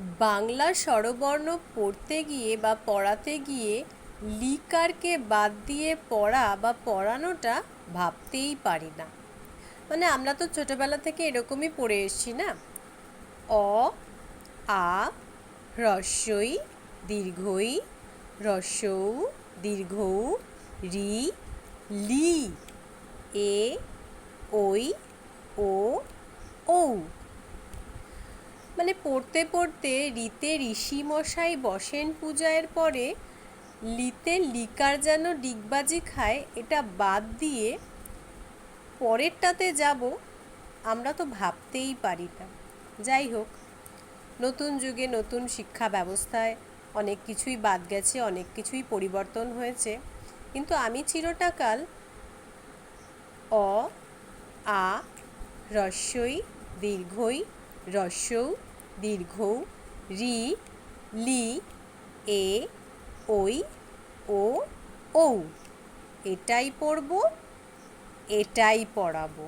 বাংলা স্বরবর্ণ পড়তে গিয়ে বা পড়াতে গিয়ে লিকারকে বাদ দিয়ে পড়া বা পড়ানোটা ভাবতেই পারি না। মানে আমরা তো ছোটোবেলা থেকে এরকমই পড়ে এসছি না? অ, আ হ্রস্বই দীর্ঘই হ্রস্বউ দীর্ঘৌ, রি, লি, এ ওই ও, ঔ। মানে পড়তে পড়তে রিতে ঋষিমশাই বসেন পূজায়ের পরে, লিতে লিকার যেন ডিগবাজি খায়, এটা বাদ দিয়ে পরেরটাতে যাব, আমরা তো ভাবতেই পারি না। যাই হোক, নতুন যুগে নতুন শিক্ষা ব্যবস্থায় অনেক কিছুই বাদ গেছে, অনেক কিছুই পরিবর্তন হয়েছে। কিন্তু আমি চিরটাকাল অ, আ হ্রস্বই দীর্ঘই হ্রস্বৌ দীর্ঘৌ রি লি এ ওই ও ঔ। এটাই পড়ব এটাই পড়াবো।